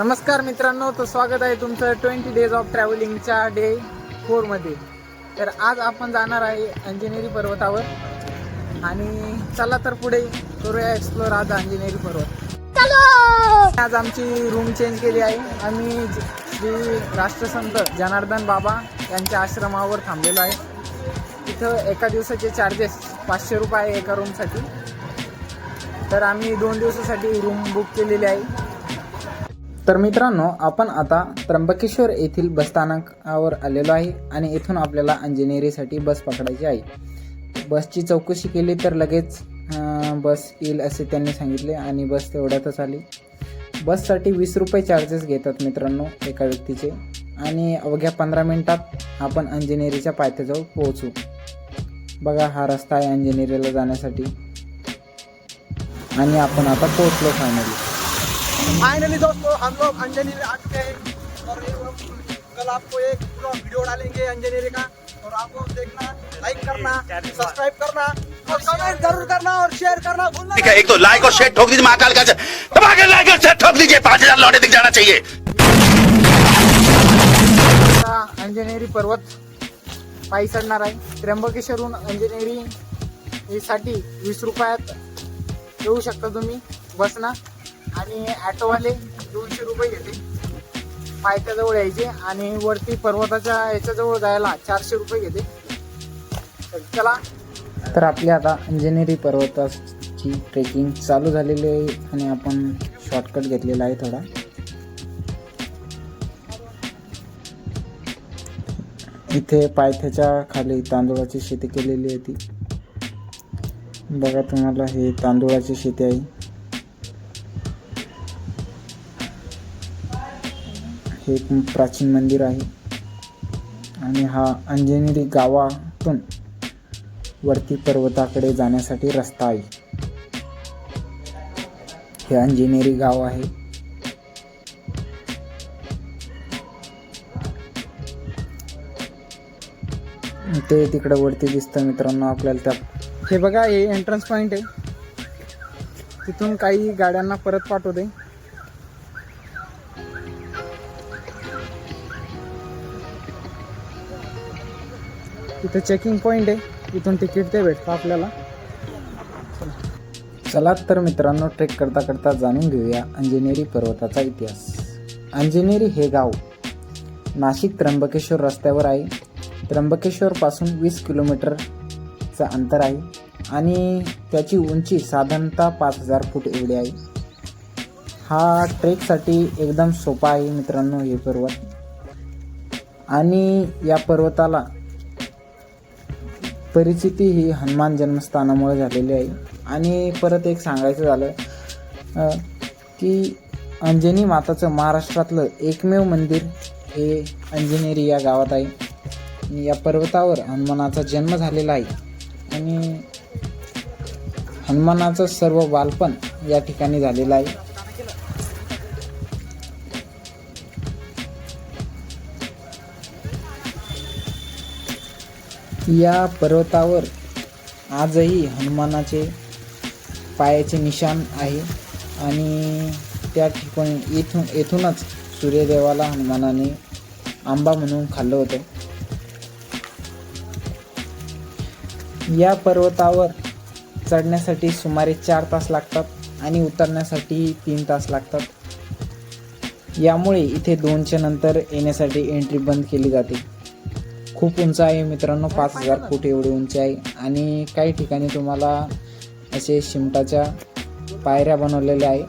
नमस्कार मित्रांनो तर स्वागत आहे तुमचं ट्वेंटी डेज ऑफ ट्रॅव्हलिंगच्या डे फोरमध्ये तर आज आपण जाणार आहे अंजनेरी पर्वतावर. आणि चला तर पुढे करूया एक्सप्लोर आज अंजनेरी पर्वत. आज आमची रूम चेंज केली आहे. आम्ही श्री राष्ट्रसंत जनार्दन बाबा यांच्या आश्रमावर थांबलेलो आहे. तिथं एका दिवसाचे चार्जेस पाचशे रुपये आहे एका रूमसाठी तर आम्ही दोन दिवसासाठी रूम बुक केलेली आहे. तर मित्रांनो आपण आता त्र्यंबकेश्वर येथील बसस्थानकावर आलेलो आहे आणि इथून आपल्याला अंजनेरीसाठी बस पकडायची आहे. बसची चौकशी केली तर लगेच बस येईल असे त्यांनी सांगितले आणि बस तेवढ्यातच आली. बससाठी वीस रुपये चार्जेस घेतात मित्रांनो एका व्यक्तीचे. आणि अवघ्या पंधरा मिनटात आपण अंजनेरीच्या पायथ्याजवळ पोहोचू. बघा हा रस्ता आहे अंजनेरीला जाण्यासाठी. आणि आपण आता पोहोचलो फायनली फाइनली दोस्तों हम लोग अंजनी में आ चुके हैं। और कल आपको एक पूरा वीडियो डालेंगे अंजनेरी का। और आपको देखना लाइक करना सब्सक्राइब करना और कमेंट जरूर करना और शेयर करना भूलना ठीक है एक तो लाइक और शेयर ठोक दीजिए महाकाल का दबा लाइक और शेयर ठोक दीजिए पांच हजार लौटे दिख जाना चाहिए। अंजनेरी पर्वत पायी चढणार आहे. त्र्यंबकेश्वरहून अंजनेरी साठी वीस रुपयात येऊ शकता तुम्ही. बसना आणि ॲटोवाले दोनशे रुपये घेते. पायथ्याजवळ यायचे आणि वरती पर्वताच्या याच्याजवळ जायला चारशे रुपये घेते. तर चला. तर आपली आता अंजनेरी पर्वताची ट्रेकिंग चालू झालेली आहे आणि आपण शॉर्टकट घेतलेला आहे थोडा. इथे पायथ्याच्या खाली तांदूळाची शेती केलेली आहे ती. बघा तुम्हाला हे तांदूळाची शेती आहे. हे एक प्राचीन मंदिर आहे. आणि हा अंजनेरी गावातून वरती पर्वताकडे जाण्यासाठी रस्ता आहे. हे अंजनेरी गाव आहे. ते तिकडे वरती दिसतं मित्रांनो आपल्याला त्या हे बघा हे एंट्रन्स पॉईंट आहे. तिथून काही गाड्यांना परत पाठवते तिथं चेकिंग पॉईंट आहे. तिथून तिकीट ते भेटतं आपल्याला. चला तर मित्रांनो ट्रेक करता करता जाणून घेऊया अंजनेरी पर्वताचा इतिहास. अंजनेरी हे गाव नाशिक त्र्यंबकेश्वर रस्त्यावर आहे. त्र्यंबकेश्वरपासून वीस किलोमीटरचं अंतर आहे आणि त्याची उंची साधारणतः पाच हजार फूट एवढी आहे. हा ट्रेकसाठी एकदम सोपा आहे मित्रांनो हे पर्वत. आणि या पर्वताला परिस्थिती ही हनुमान जन्मस्थानामुळे झालेली आहे. आणि परत एक सांगायचं झालं की अंजनी माताचं महाराष्ट्रातलं एकमेव मंदिर हे अंजनेरी या गावात आहे. या पर्वतावर हनुमानाचा जन्म झालेला आहे. आणि हनुमानाचं सर्व बालपण या ठिकाणी झालेलं आहे. या पर्वतावर आजही हनुमानाचे पायाचे निशाण आहे आणि त्या ठिकाणी इथून येथूनच सूर्यदेवाला हनुमानाने आंबा म्हणून खाल्लं होतं. या पर्वतावर चढण्यासाठी सुमारे चार तास लागतात आणि उतरण्यासाठी तीन तास लागतात. यामुळे इथे दोनच्या नंतर येण्यासाठी एंट्री बंद केली जाते. खूप उंच आहे मित्रांनो पाच हजार फूट एवढी उंची आहे. आणि काही ठिकाणी तुम्हाला असे शिमटाच्या पायऱ्या बनवलेल्या आहे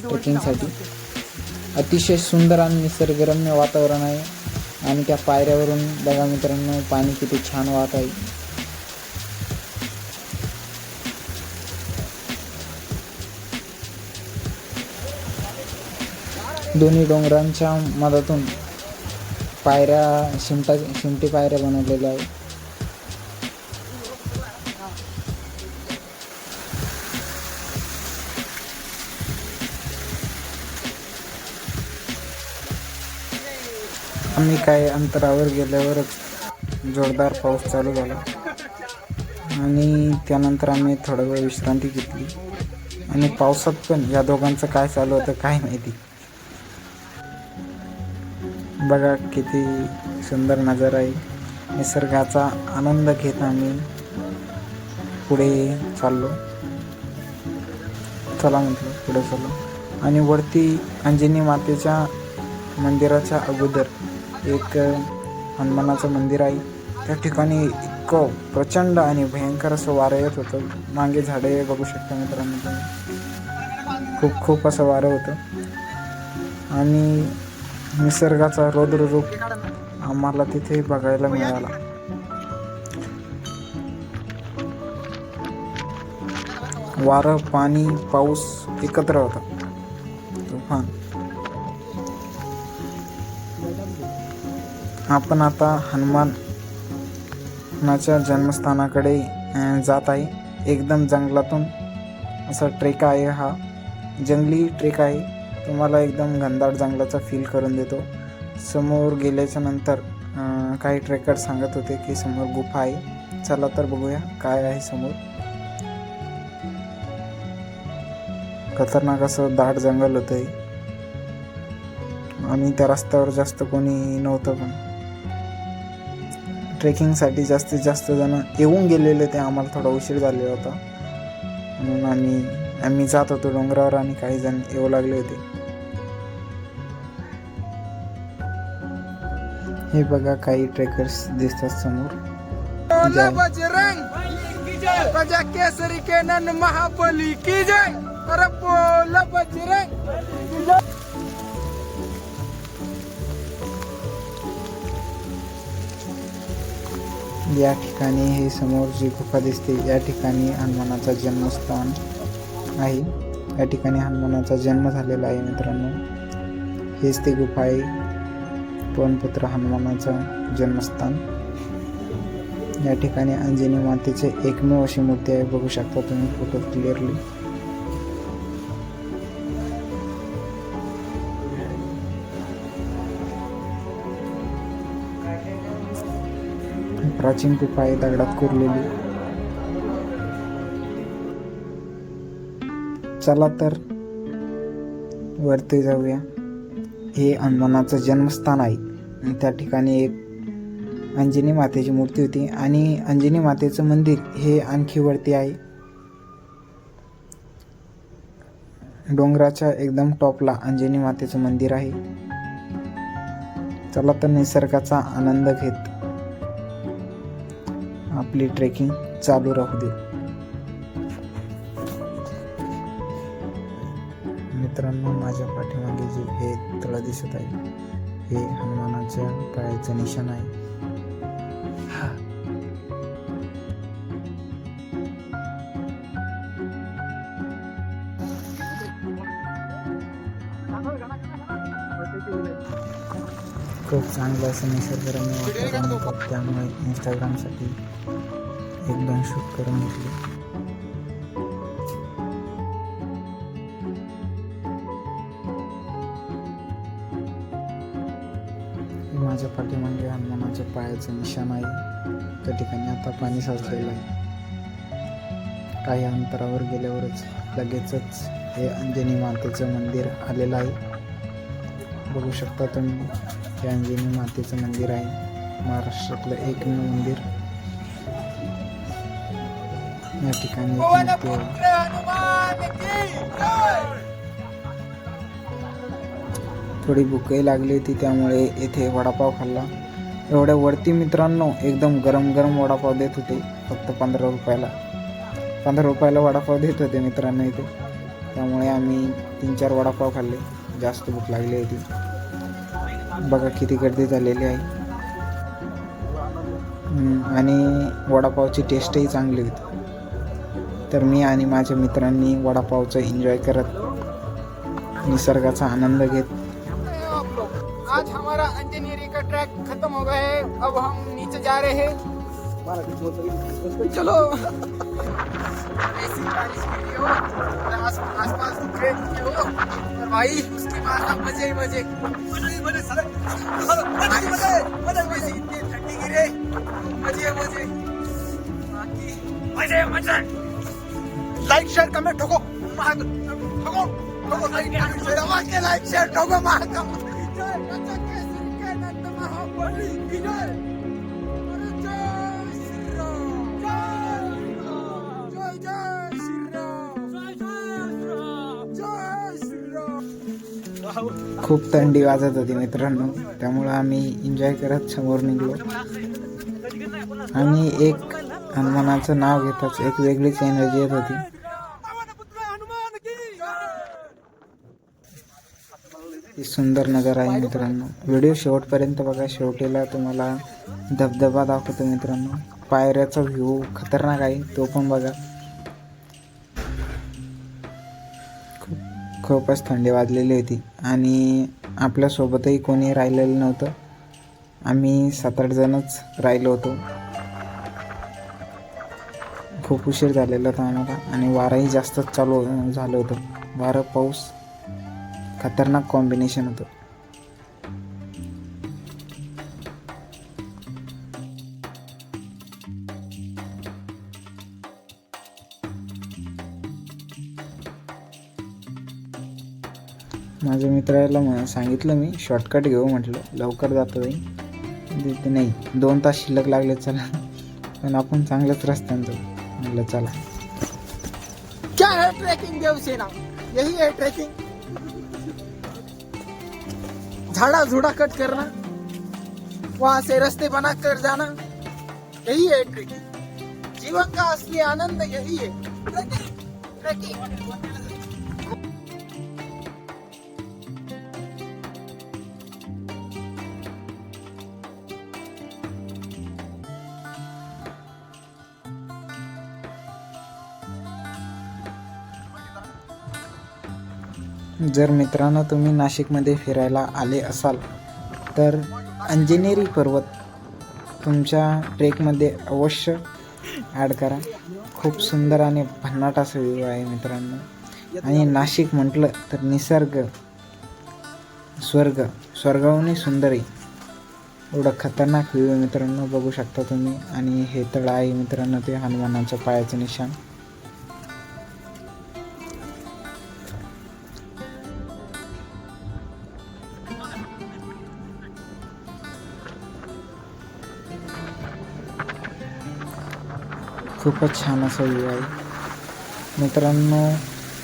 ट्रेकिंगसाठी. अतिशय सुंदर आणि निसर्गरम्य वातावरण आहे. आणि त्या पायऱ्यावरून बघा मित्रांनो पाणी किती छान वाहत आहे. दोन्ही डोंगरांच्या मधातून पायऱ्या शिमटा शिमटी पायऱ्या बनवलेल्या आहे आम्ही काही अंतरावर गेल्यावरच जोरदार पाऊस चालू झाला. आणि त्यानंतर आम्ही थोडा वेळ विश्रांती घेतली. आणि पावसात पण या दोघांचं काय चालू होतं काय माहिती. बघा किती सुंदर नजारा आहे. निसर्गाचा आनंद घेत आम्ही पुढे चाललो. चला म्हटलं पुढे चाललो. आणि वरती अंजनी मातेच्या मंदिराच्या अगोदर एक हनुमानाचं मंदिर आहे. त्या ठिकाणी इतकं प्रचंड आणि भयंकर असं वारं येत होतं. मागे झाडे बघू शकता मित्रांनो खूप खूप असं वारं होतं. आणि निसर्गाचा रौद्र रूप आम्हाला तिथे बघायला मिळाला. वारं पाणी पाऊस एकत्र होता. तुफान. आपण आता हनुमानाच्या जन्मस्थानाकडे जात आहे. एकदम जंगलातून असा ट्रेक आहे हा. जंगली ट्रेक आहे. तुम्हाला एकदम घनदाट जंगलाचा फील करून देतो. समोर गेल्याच्यानंतर काही ट्रेकर सांगत होते की समोर गुफा आहे. चला तर बघूया काय आहे समोर. खतरनाक असं दाट जंगल होतं आणि त्या रस्त्यावर जास्त कोणी नव्हतं पण. ट्रेकिंगसाठी जास्तीत जास्त जण येऊन गेलेले ते आम्हाला थोडा उशीर झालेला होता. म्हणून आम्ही आम्ही जात होतो डोंगरावर आणि काही जण येऊ लागले होते. हे बघा काही ट्रेकर्स दिसतात समोर. बजरंग! केसरी के नन महाबली की जय? अरे बोल बजरंग! या ठिकाणी हे समोर जी गुफा दिसते या ठिकाणी हनुमानाचा जन्मस्थान आहे. या ठिकाणी हनुमानाचा जन्म झालेला आहे मित्रांनो. हेच ते गुफा आहे. पवनपुत्र हनुमानाचं जन्मस्थान. या ठिकाणी अंजनी मातेचे एकमेव अशी मूर्ती आहे. बघू शकता तुम्ही फोटो क्लिअरली प्राचीन पिपा आहे दगडात कोरलेली. चला तर वरती जाऊया. हे हनुमानाचं जन्मस्थान आहे. त्या ठिकाणी एक अंजनी मातेची मूर्ती होती. आणि अंजनी मातेचं मंदिर हे आणखी वरती आहे. डोंगराच्या एकदम टॉपला अंजनी मातेचं मंदिर आहे. चला तर निसर्गाचा आनंद घेत आपली ट्रेकिंग चालू राहू दे. मित्रांनो माझ्या पाठीमागे जे हे तळ दिसत आहे हे हनुमानाच्या पायाचं निशाण आहे. खूप चांगलं असं निसर्गरम्य वातावरण होतं त्यामुळे इंस्टाग्रामसाठी एक दोन शूट करून घेतले. हनुमानाच्या पायाचं निशाण आहे. त्या ठिकाणी आता पाणी साचलेलं आहे. काही अंतरावर गेल्यावरच लगेचच हे अंजनी मातेचं मंदिर आलेलं आहे. बघू शकता तुम्ही हे अंजनी मातेचं मंदिर आहे. महाराष्ट्रातलं एकमेव मंदिर. या ठिकाणी थोडी भूकही लागली होती त्यामुळे येथे वडापाव खाल्ला. एवढ्या वरती मित्रांनो एकदम गरम गरम वडापाव देत होते फक्त पंधरा रुपयाला. पंधरा रुपयाला वडापाव देत होते मित्रांनो इथे. त्यामुळे आम्ही तीन चार वडापाव खाल्ले. जास्त भूक लागली होती. बघा किती गर्दी झालेली आहे. आणि वडापावची टेस्टही चांगली होती. तर मी आणि माझ्या मित्रांनी वडापावचं एन्जॉय करत निसर्गाचा आनंद घेत ट्रैक खत्म हो गए है। अब हम नीचे जा रहे हैं। चलो। ऐसी बारिश की हो आस आसपास ट्रेन की हो और भाई उसके बाद मज़े ही मज़े मज़े ही मज़े। साले मज़े मज़े मज़े मज़े इतनी ठंडी गिरे मज़े मज़े बाकी मज़े मज़े लाइक शेयर कमेंट ठोको ठोको ठोको लाइक शेयर लाइक ठोको मार खूप थंडी वाजत होती मित्रांनो. त्यामुळं आम्ही एन्जॉय करत समोर निघलो. आणि एक हनुमानाचं नाव घेताच. एक वेगळीच एनर्जी येत होती हनुमान की किती सुंदर नजारा आहे मित्रांनो. व्हिडिओ शेवटपर्यंत बघा. शेवटीला तुम्हाला धबधबा दाखवतो मित्रांनो. पायऱ्याचा व्ह्यू खतरनाक आहे. तो पण बघा. खूप खूपच थंडी वाजलेली होती. आणि आपल्यासोबतही कोणी राहिलेलं नव्हतं. आम्ही सात आठ जणच राहिलो होतो. खूप उशीर झालेला होता आम्हाला. आणि वाराही जास्तच चालू झालं होतं. वारं पाऊस खतरनाक कॉम्बिनेशन होतं. माझ्या मित्राला मग सांगितलं मी शॉर्टकट घेऊ म्हटलं. लवकर जातो जाईल नाही दोन तास शिल्लक लागले चला. पण आपण चांगल्याच रस्त्यानं जाऊ. म्हटलं चला. क्या है ट्रैकिंग देवसेना यही है ट्रैकिंग झाड़ा झुडा कट करना वहां से रास्ते बना कर जाना यही है ट्रैकिंग जीवन का असली आनंद यही है। ट्रेकिंग ट्रैकिंग जर मित्रांनो तुम्ही नाशिकमध्ये फिरायला आले असाल तर अंजनेरी पर्वत तुमच्या ट्रेकमध्ये अवश्य ॲड करा. खूप सुंदर आणि भन्नाट असा व्ह्यू आहे मित्रांनो. आणि नाशिक म्हटलं तर निसर्ग स्वर्ग स्वर्गाहूनही सुंदरी. एवढं खतरनाक व्ह्यू मित्रांनो बघू शकता तुम्ही. आणि हे तळ आहे मित्रांनो ते हनुमानाचं पायाचं निशाण. खूपच छान असा व्ह्यू आहे. मित्रांनो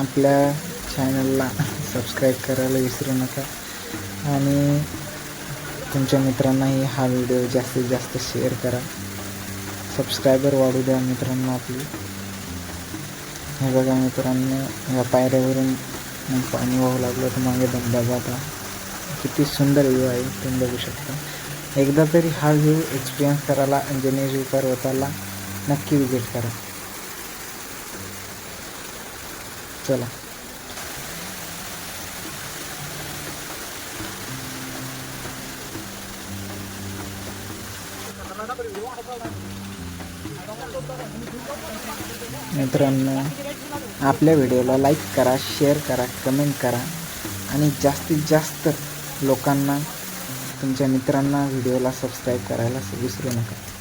आपल्या चॅनलला सबस्क्राईब करायला विसरू नका. आणि तुमच्या मित्रांनाही हा व्हिडिओ जास्तीत जास्त शेअर करा. सबस्क्रायबर वाढू द्या मित्रांनो आपली. हे बघा मित्रांनो या पायऱ्यावरून पाणी वाहू लागलं तर मागे धबधबा आता किती सुंदर व्ह्यू आहे तुम्ही बघू शकता. एकदा तरी हा व्ह्यू एक्सपिरियन्स करायला अंजनेरी पर्वताला नक्की विजिट करा. चला. मित्रांनो आपल्या व्हिडिओला लाईक करा शेअर करा कमेंट करा आणि जास्तीत जास्त लोकांना तुमच्या मित्रांना व्हिडिओला सबस्क्राईब करायला विसरू नका.